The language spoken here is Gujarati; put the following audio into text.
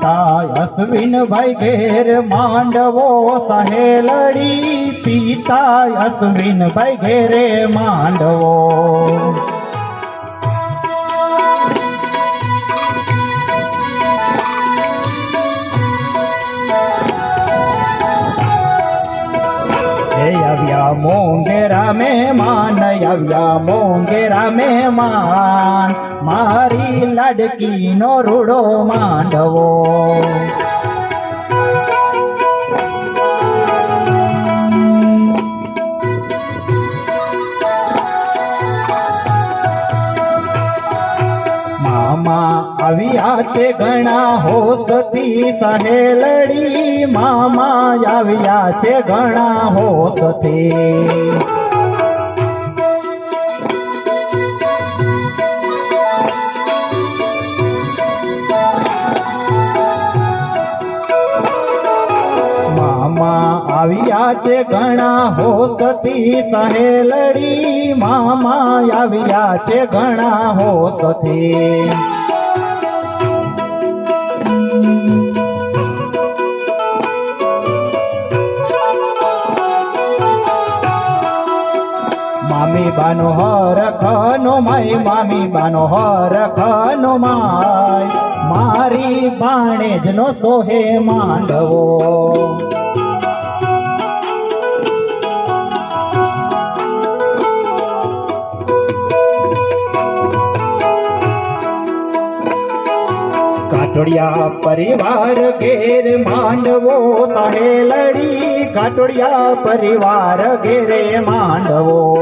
પિતા અશ્વિનભાઈ ઘેર માંડવો સહેલડી. પિતા અશ્વિનભાઈ ઘેરે માંડવો. આવ્યા મોંઘેરા મહેમાન આવ્યા મોંઘેરા મહેમાન મારી લાડકીનો રૂડો માંડવો. આવ્યા છે ઘણા હોતથી સહેલડી મામા આવ્યા છે ઘણા હોતથી મામા આવ્યા છે ઘણા હોતથી સહેલડી મામા આવ્યા છે ઘણા હોતથી મામી હર ખનો માય, મામી બાનો હરખનો માય. મારી બાણેજનો સોહે માંડવો. કાટોડિયા પરિવાર ઘેર માંડવો, સહેલડી. કાટોડિયા પરિવાર ઘેરે માંડવો.